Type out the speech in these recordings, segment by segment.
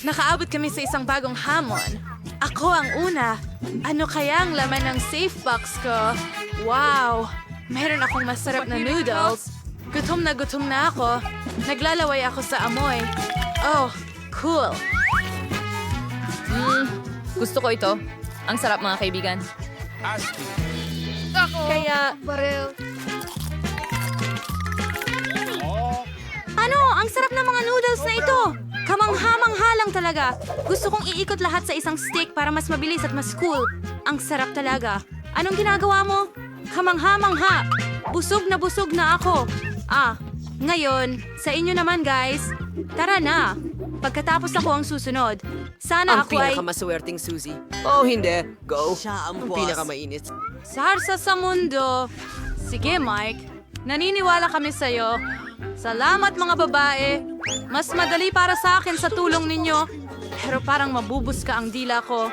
Nakaabot kami sa isang bagong hamon. Ako ang una. Ano kaya ang laman ng safe box ko? Wow! Meron akong masarap na noodles. Gutom na gutom na ako. Naglalaway ako sa amoy. Oh, cool. Mm, gusto ko ito. Ang sarap mga kaibigan. Kaya, Ano? Ang sarap ng mga noodles na ito! Kamangha-mangha lang talaga. Gusto kong iikot lahat sa isang stick para mas mabilis at mas cool. Ang sarap talaga. Anong ginagawa mo? Kamangha-mangha. Busog na busog na ako. Ah, ngayon, sa inyo naman guys. Tara na. Pagkatapos ako ang susunod. Sana Ang ako ay pinakamaswerteng Suzy. Oh, hindi. Go. Siya ang Ang boss. pinakamainit. sarsa sa mundo. Sige, Mike. Naniniwala kami sa'yo. Salamat mga babae. Mas madali para sa akin sa tulong ninyo. Pero parang mabubus ka ang dila ko.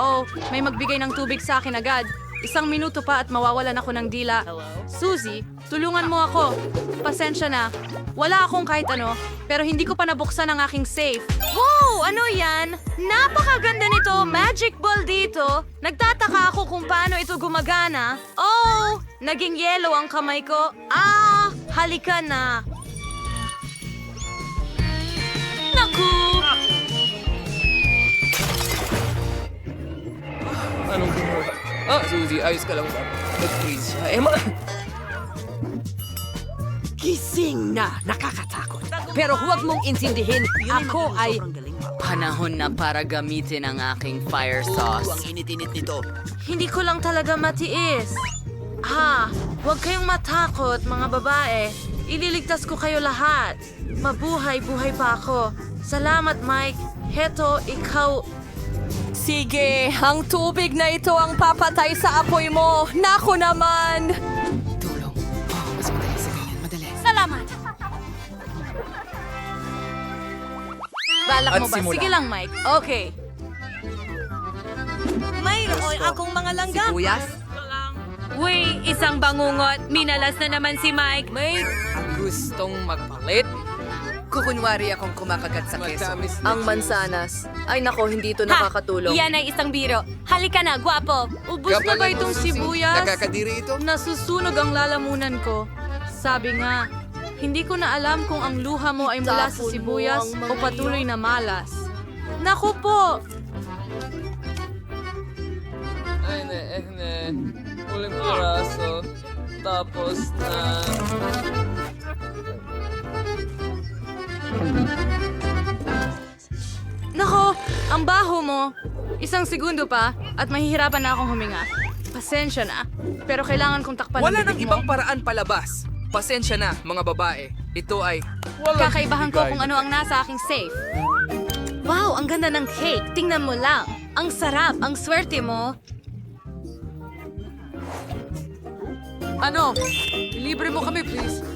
Oh, may magbigay ng tubig sa akin agad. Isang minuto pa at mawawalan ako ng dila. Suzy, tulungan mo ako. Pasensya na. Wala akong kahit ano, pero hindi ko pa nabuksan ang aking safe. Wow! Ano yan? Napakaganda nito! Magic ball dito! Nagtataka ako kung paano ito gumagana. Oh! Naging yellow ang kamay ko. Ah! Halika na! Naku! Anong ginawa? Ah, Suzy, ayos ka lang ba? Nag-freeze siya. Emma! Gising na, nakakatakot. Pero huwag mong insindihin, ako ay... Panahon na para gamitin ang aking fire sauce. ang init-init nito. Hindi ko lang talaga matiis. Ha, huwag kayong matakot, mga babae. Ililigtas ko kayo lahat. Mabuhay-buhay pa ako. Salamat, Mike. Heto, ikaw... Sige, ang tubig na ito ang papatay sa apoy mo. Nako naman! Tulong. Oh, mas madali sa ganyan. Madali. Salamat! Balak At mo ba? simula. Sige lang, Mike. Okay. Mayroon akong mga langgam. Sibuyas? Uy, isang bangungot. Minalas na naman si Mike. May gustong magpalit? Kukunwari akong kumakagat sa keso. Ang mansanas. Ay nako, hindi ito nakakatulong. Yan ay isang biro. Halika na, gwapo. Ubus na ba itong sibuyas? Nakakadiri ito? Nasusunog ang lalamunan ko. Sabi nga, hindi ko na alam kung ang luha mo ay mula sa sibuyas o patuloy na malas. Naku po! Ay, ne, eh, ne. Uling piraso. Tapos na... Nako, ang baho mo. Isang segundo pa at mahihirapan na akong huminga. Pasensya na, pero kailangan kong takpan Wala ang nang ibang paraan palabas. Pasensya na, mga babae. Ito ay... Kakaibahan ko kung ano ang nasa aking safe. Wow, ang ganda ng cake. Tingnan mo lang. Ang sarap, ang swerte mo. Ano? Libre mo kami, please.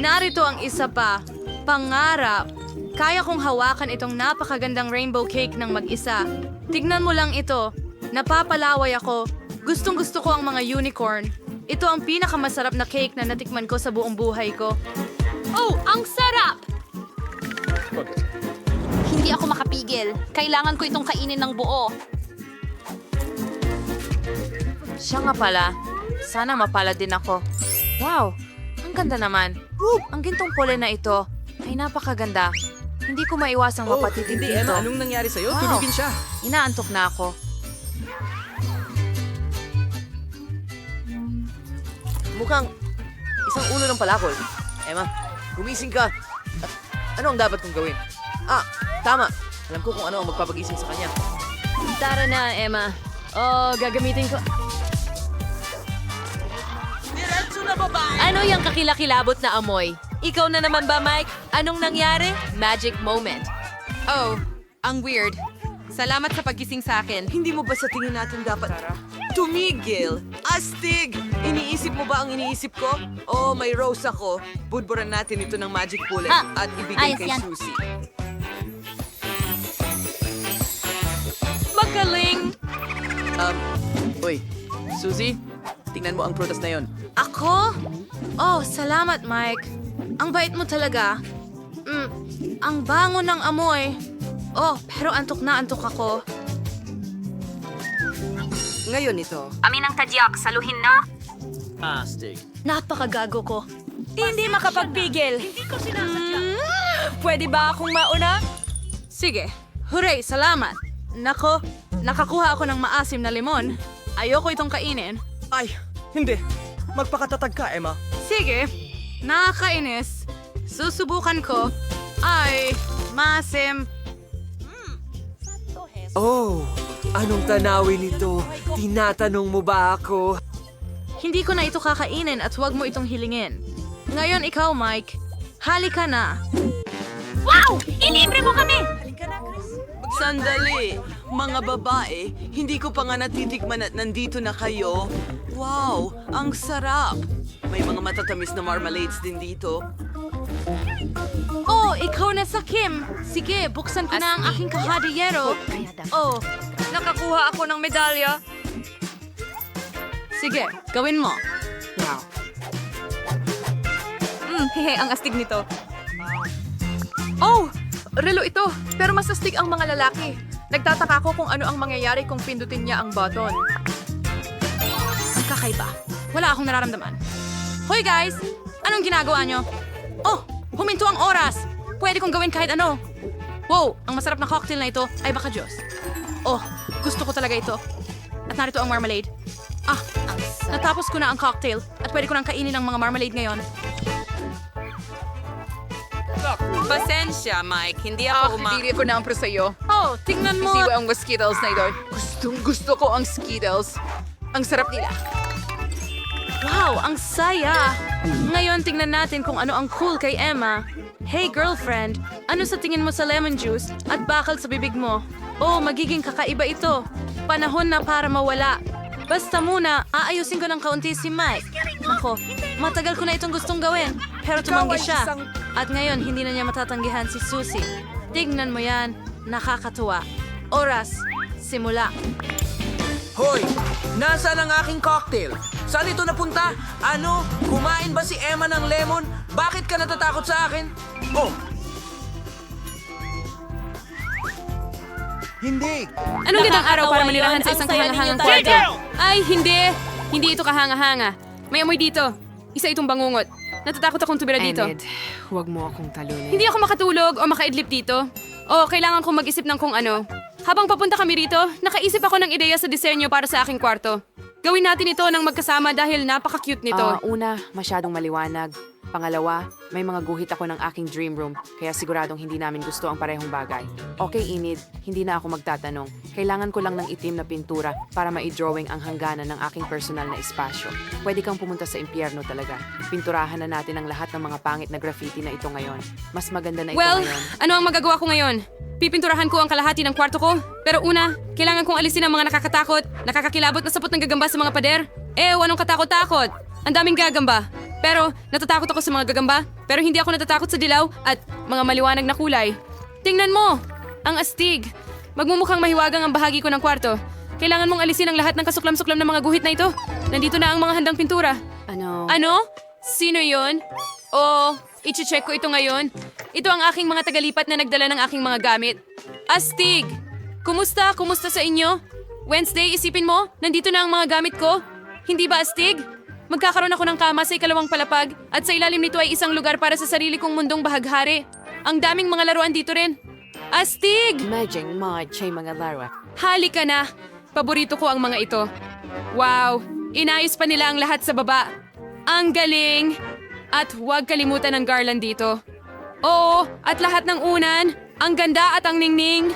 Narito ang isa pa. Pangarap. Kaya kong hawakan itong napakagandang rainbow cake ng mag-isa. Tignan mo lang ito. Napapalaway ako. Gustong gusto ko ang mga unicorn. Ito ang pinakamasarap na cake na natikman ko sa buong buhay ko. Oh, ang sarap! Hindi ako makapigil. Kailangan ko itong kainin ng buo. Siya nga pala. Sana mapala din ako. Wow! Ganda naman. Ang gintong pole na ito ay napakaganda. Hindi ko maiwasang mapatitig Hindi, dito. Emma, anong nangyari sa'yo? Wow. Tunugin siya. Inaantok na ako. Mukhang isang ulo ng palakol. Emma, gumising ka. At ano ang dapat kong gawin? Ah, tama. Alam ko kung ano ang magpapagising sa kanya. Tara na, Emma. Oh, gagamitin ko... Ano yung kakilakilabot na amoy? Ikaw na naman ba, Mike? Anong nangyari? Magic moment. Oh, ang weird. Salamat sa pagising sa akin. Hindi mo ba sa tingin natin dapat tumigil? Astig! Iniisip mo ba ang iniisip ko? Oh, may rose ako. Budburan natin ito ng magic bullet Ha, at ibigay ayos kay yan. Susie. Magaling! Um, uy, Suzy, tingnan mo ang prutas na yon. Ako? Oh, salamat, Mike. Ang bait mo talaga. Mm, Ang bango ng amoy. Oh, pero antok na antok ako. Ngayon ito. Aminang tadyak, saluhin na. Napakagago ko. Hindi makapagpigil. Hindi ko sinasadya. pwede ba akong mauna? Sige. Hooray, salamat. Nako, nakakuha ako ng maasim na limon. Ayoko itong kainin. Ay, hindi. Magpakatatag ka, Emma. Sige, nakakainis. Susubukan ko. Ay, maasim. Oh, anong tanawin ito? Tinatanong mo ba ako? Hindi ko na ito kakainin at huwag mo itong hilingin. Ngayon ikaw, Mike. Halika na. Sandali, mga babae, hindi ko pa nga natitikman at nandito na kayo. Wow, ang sarap! May mga matatamis na marmalades din dito. Oh, ikaw na sa Kim. Sige, buksan ko na ang aking kahadiyero. Oh, nakakuha ako ng medalya. Sige, gawin mo. Hmm, hehe, ang astig nito. Oh! Relo ito, pero mas astig ang mga lalaki. Nagtataka ko kung ano ang mangyayari kung pindutin niya ang button. Ang kakaiba. Wala akong nararamdaman. Hoy guys! Anong ginagawa nyo? Oh, huminto ang oras! Pwede kong gawin kahit ano. Wow, ang masarap na cocktail na ito ay baka Diyos. Oh, gusto ko talaga ito. At narito ang marmalade. Ah, natapos ko na ang cocktail at pwede ko nang kainin ang mga marmalade ngayon. Pasensya, Mike. Hindi ako uma... Hindi ko na ang sa'yo. Oh, tingnan mo! Siwa ang Skittles na ito. Gustong gusto ko ang Skittles. Ang sarap nila. Wow, ang saya! Ngayon tingnan natin kung ano ang cool kay Emma. Hey girlfriend, ano sa tingin mo sa lemon juice at bakal sa bibig mo? Oh, magiging kakaiba ito. Panahon na para mawala. Basta muna, aayusin ko ng kaunti si Mike. Nako, matagal ko na itong gustong gawin. Pero tumanggi siya. At ngayon, hindi na niya matatanggihan si Susie. Tignan mo yan. Nakakatuwa. Oras. Simula. Hoy! Nasaan ang aking cocktail? Saan ito napunta? Ano? Kumain ba si Emma ng lemon? Bakit ka natatakot sa akin? Oh! Hindi! Anong gandang araw para manirahan sa isang kahangahangang kwarto? Ay, hindi! Hindi ito kahanga-hanga. May amoy dito. Isa itong bangungot. Natatakot akong tumira dito. huwag mo akong talunin. Hindi ako makatulog o makaidlip dito. O kailangan kong mag-isip ng kung ano. Habang papunta kami rito, nakaisip ako ng ideya sa disenyo para sa aking kwarto. Gawin natin ito ng magkasama dahil napaka-cute nito. Ah, una, masyadong maliwanag. Pangalawa, may mga guhit ako ng aking dream room, kaya siguradong hindi namin gusto ang parehong bagay. Okay, Inid, hindi na ako magtatanong. Kailangan ko lang ng itim na pintura para ma-drawing ang hangganan ng aking personal na espasyo. Pwede kang pumunta sa impyerno talaga. Pinturahan na natin ang lahat ng mga pangit na graffiti na ito ngayon. Mas maganda na ito well, ngayon. ano ang magagawa ko ngayon? Pipinturahan ko ang kalahati ng kwarto ko. Pero una, kailangan kong alisin ang mga nakakatakot, nakakakilabot na sapot ng gagamba sa mga pader. Eh, anong katakot-takot? Ang daming gagamba. Pero natatakot ako sa mga gagamba, pero hindi ako natatakot sa dilaw at mga maliwanag na kulay. Tingnan mo! Ang astig! Magmumukhang mahiwagang ang bahagi ko ng kwarto. Kailangan mong alisin ang lahat ng kasuklam-suklam ng mga guhit na ito. Nandito na ang mga handang pintura. Ano? Ano? Sino yon? O, iche-check ko ito ngayon. Ito ang aking mga tagalipat na nagdala ng aking mga gamit. Astig! Kumusta? Kumusta sa inyo? Wednesday, isipin mo, nandito na ang mga gamit ko. Hindi ba astig? Magkakaroon ako ng kama sa ikalawang palapag at sa ilalim nito ay isang lugar para sa sarili kong mundong bahaghari. Ang daming mga laruan dito rin. Astig! Medjing mod chay mga lara. Halika na! Paborito ko ang mga ito. Wow! Inayos pa nila ang lahat sa baba. Ang galing! At huwag kalimutan ang garland dito. Oo, at lahat ng unan. Ang ganda at ang ningning.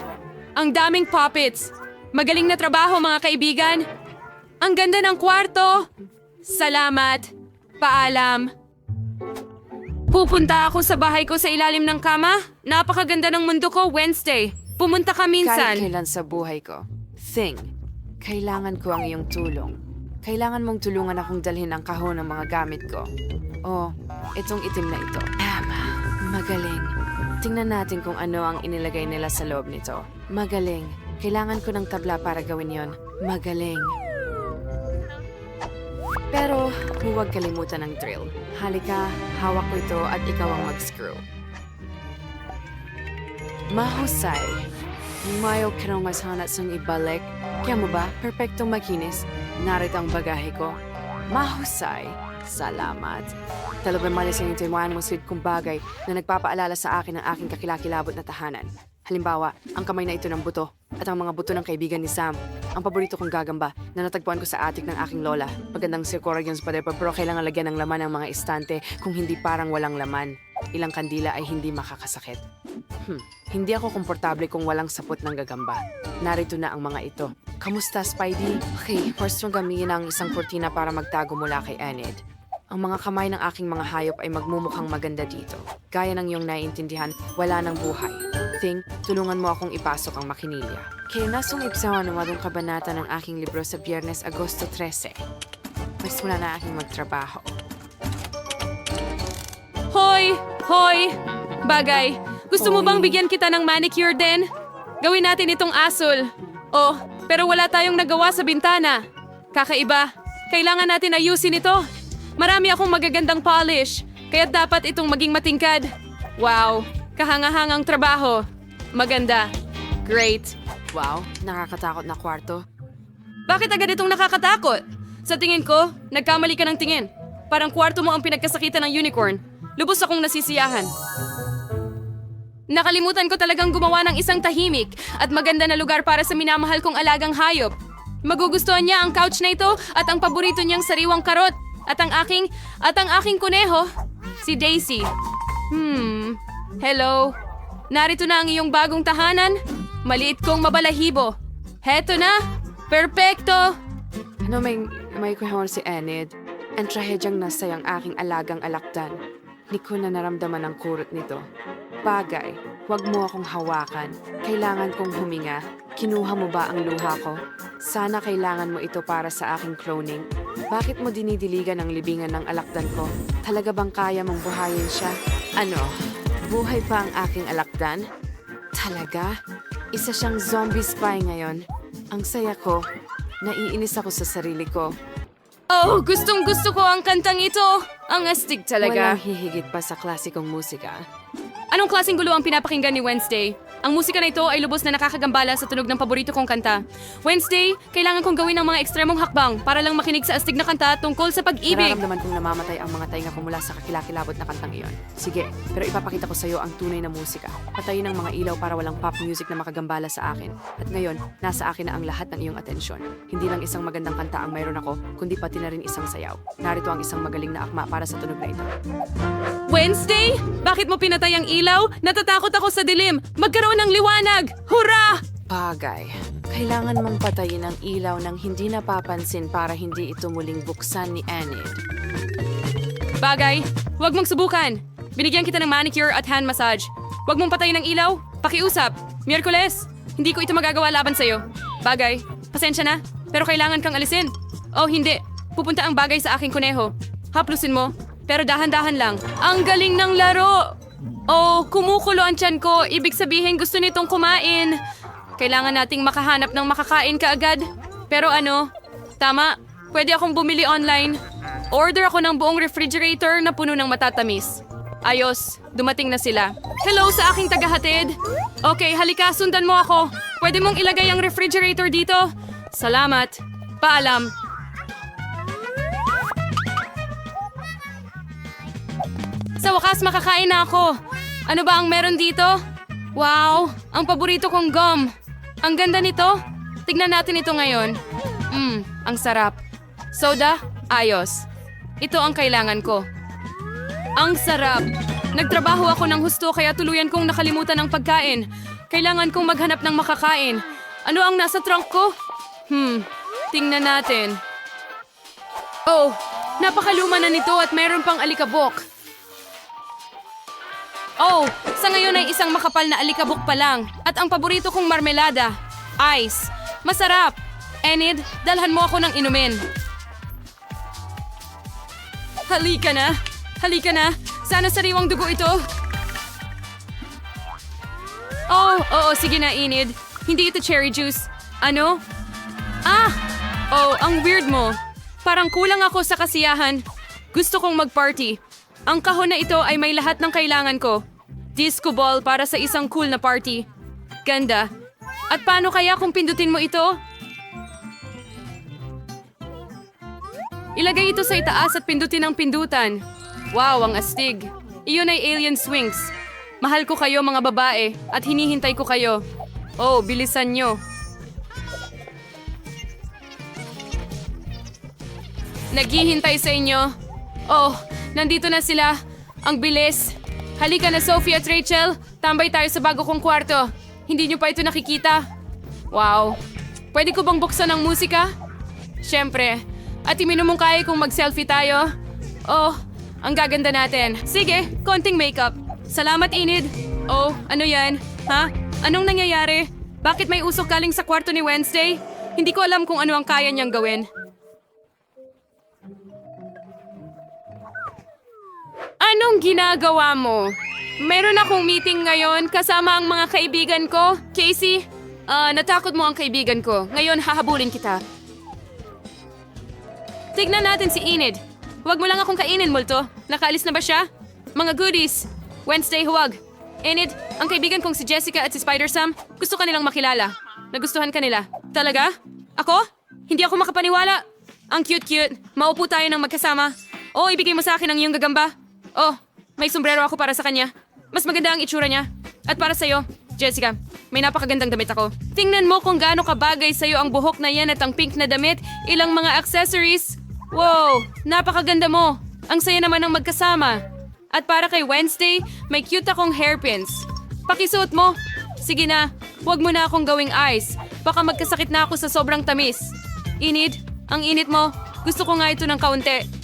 Ang daming puppets. Magaling na trabaho mga kaibigan. Ang ganda ng kwarto. Salamat. Paalam. Pupunta ako sa bahay ko sa ilalim ng kama. Napakaganda ng mundo ko Wednesday. Pumunta ka Kahit minsan. kailan sa buhay ko. Thing, kailangan ko ang iyong tulong. Kailangan mong tulungan akong dalhin ang kahon ng mga gamit ko. Oh, itong itim na ito. Tama. Magaling. Tingnan natin kung ano ang inilagay nila sa loob nito. Magaling. Kailangan ko ng tabla para gawin yon. Magaling. Pero huwag kalimutan ang drill. Halika, hawak ko ito at ikaw ang mag-screw. Mahusay. Mayo kinongas hanat sang ibalik. Kaya mo ba, perpektong makinis. Narito ang bagahe ko. Mahusay. Salamat. Talagang malis ang intimuan mo sid kong bagay na nagpapaalala sa akin ng aking kakilakilabot na tahanan. Halimbawa, ang kamay na ito ng buto at ang mga buto ng kaibigan ni Sam. Ang paborito kong gagamba na natagpuan ko sa attic ng aking lola. Magandang circorians pa pero kailangan lagyan ng laman ng mga istante kung hindi parang walang laman. Ilang kandila ay hindi makakasakit. Hmm, hindi ako komportable kung walang sapot ng gagamba. Narito na ang mga ito. Kamusta, Spidey? Okay, first mong gamitin ang isang kurtina para magtago mula kay Enid. Ang mga kamay ng aking mga hayop ay magmumukhang maganda dito. Gaya ng iyong naiintindihan, wala ng buhay. Thing, tulungan mo akong ipasok ang makinilya. Kaya nasong ibsawan ng wadong kabanata ng aking libro sa Biyernes, Agosto 13. Mas mula na aking magtrabaho. Hoy! Hoy! Bagay, gusto mo bang bigyan kita ng manicure din? Gawin natin itong asul. Oh, pero wala tayong nagawa sa bintana. Kakaiba. Kailangan natin ayusin ito. Marami akong magagandang polish, kaya dapat itong maging matingkad. Wow, kahangahangang trabaho. Maganda. Great. Wow, nakakatakot na kwarto. Bakit agad itong nakakatakot? Sa tingin ko, nagkamali ka ng tingin. Parang kwarto mo ang pinagkasakitan ng unicorn. Lubos akong nasisiyahan. Nakalimutan ko talagang gumawa ng isang tahimik at maganda na lugar para sa minamahal kong alagang hayop. Magugustuhan niya ang couch na ito at ang paborito niyang sariwang karot. At ang aking, at ang aking kuneho, si Daisy. Hmm, hello. Narito na ang iyong bagong tahanan. Maliit kong mabalahibo. Heto na! Perpekto! Ano may, may kuhon si Enid? Ang trahedyang nasa ang aking alagang alakdan. Di ko na naramdaman ang kurot nito. Bagay, huwag mo akong hawakan. Kailangan kong huminga. Kinuha mo ba ang luha ko? Sana kailangan mo ito para sa aking cloning. Bakit mo dinidiligan ang libingan ng alakdan ko? Talaga bang kaya mong buhayin siya? Ano? Buhay pa ang aking alakdan? Talaga? Isa siyang zombie spy ngayon. Ang saya ko. Naiinis ako sa sarili ko. Oh, gustong gusto ko ang kantang ito! Ang astig talaga. Walang hihigit pa sa klasikong musika. Anong klaseng gulo ang pinapakinggan ni Wednesday? Ang musika na ito ay lubos na nakakagambala sa tunog ng paborito kong kanta. Wednesday, kailangan kong gawin ang mga ekstremong hakbang para lang makinig sa astig na kanta tungkol sa pag-ibig. Nararamdaman kong namamatay ang mga tainga ko mula sa kakilakilabot na kantang iyon. Sige, pero ipapakita ko sa iyo ang tunay na musika. Patayin ang mga ilaw para walang pop music na makagambala sa akin. At ngayon, nasa akin na ang lahat ng iyong atensyon. Hindi lang isang magandang kanta ang mayroon ako, kundi pati na rin isang sayaw. Narito ang isang magaling na akma para sa tunog na ito. Wednesday? Bakit mo pinatay ang ilaw? Natatakot ako sa dilim. Magkaroon ng liwanag! Hurra! Bagay. Kailangan mong patayin ang ilaw ng hindi napapansin para hindi ito muling buksan ni Enid. Bagay, huwag mong subukan. Binigyan kita ng manicure at hand massage. Huwag mong patayin ang ilaw. Pakiusap. Miyerkules, hindi ko ito magagawa laban sa'yo. Bagay, pasensya na, pero kailangan kang alisin. Oh, hindi. Pupunta ang bagay sa aking kuneho. Haplusin mo, pero dahan-dahan lang. Ang galing ng laro! Oh, kumukulo ang tiyan ko. Ibig sabihin gusto nitong kumain. Kailangan nating makahanap ng makakain kaagad. Pero ano, tama, pwede akong bumili online. Order ako ng buong refrigerator na puno ng matatamis. Ayos, dumating na sila. Hello sa aking tagahatid. Okay, halika, sundan mo ako. Pwede mong ilagay ang refrigerator dito? Salamat. Paalam. Sa wakas, makakain na ako. Ano ba ang meron dito? Wow, ang paborito kong gum. Ang ganda nito. Tignan natin ito ngayon. Mmm, ang sarap. Soda? Ayos. Ito ang kailangan ko. Ang sarap. Nagtrabaho ako ng husto kaya tuluyan kong nakalimutan ang pagkain. Kailangan kong maghanap ng makakain. Ano ang nasa trunk ko? Hmm, tingnan natin. Oh, napakaluma na nito at mayroon pang alikabok. Oh, sa ngayon ay isang makapal na alikabok pa lang. At ang paborito kong marmelada, ice. Masarap. Enid, dalhan mo ako ng inumin. Halika na. Halika na. Sana sariwang dugo ito. Oh, oo, sige na, Enid. Hindi ito cherry juice. Ano? Ah! Oh, ang weird mo. Parang kulang ako sa kasiyahan. Gusto kong mag-party. Ang kahon na ito ay may lahat ng kailangan ko. Disco ball para sa isang cool na party. Ganda. At paano kaya kung pindutin mo ito? Ilagay ito sa itaas at pindutin ang pindutan. Wow, ang astig. Iyon ay alien swings. Mahal ko kayo mga babae at hinihintay ko kayo. Oh, bilisan nyo. Naghihintay sa inyo. Oh, nandito na sila. Ang bilis. Halika na Sophie at Rachel. Tambay tayo sa bago kong kwarto. Hindi nyo pa ito nakikita. Wow. Pwede ko bang buksan ang musika? Siyempre. At iminumungkaya kung mag-selfie tayo. Oh, ang gaganda natin. Sige, konting makeup. Salamat, Enid. Oh, ano yan? Ha? Anong nangyayari? Bakit may usok galing sa kwarto ni Wednesday? Hindi ko alam kung ano ang kaya niyang gawin. Anong ginagawa mo? Meron akong meeting ngayon kasama ang mga kaibigan ko. Casey, ah, natakot mo ang kaibigan ko. Ngayon, hahabulin kita. Tignan natin si Enid. Huwag mo lang akong kainin, Multo. Nakaalis na ba siya? Mga goodies. Wednesday, huwag. Enid, ang kaibigan kong si Jessica at si Spider-Sam, gusto ka nilang makilala. Nagustuhan ka nila. Talaga? Ako? Hindi ako makapaniwala. Ang cute-cute. Maupo tayo ng magkasama. Oh, ibigay mo sa akin ang iyong gagamba. Oh, may sombrero ako para sa kanya. Mas maganda ang itsura niya. At para sa'yo, Jessica, may napakagandang damit ako. Tingnan mo kung gaano kabagay sa'yo ang buhok na yan at ang pink na damit, ilang mga accessories. Wow, napakaganda mo. Ang saya naman ng magkasama. At para kay Wednesday, may cute akong hairpins. Pakisuot mo. Sige na, huwag mo na akong gawing ice. Baka magkasakit na ako sa sobrang tamis. Inid, ang init mo. Gusto ko nga ito ng kaunti.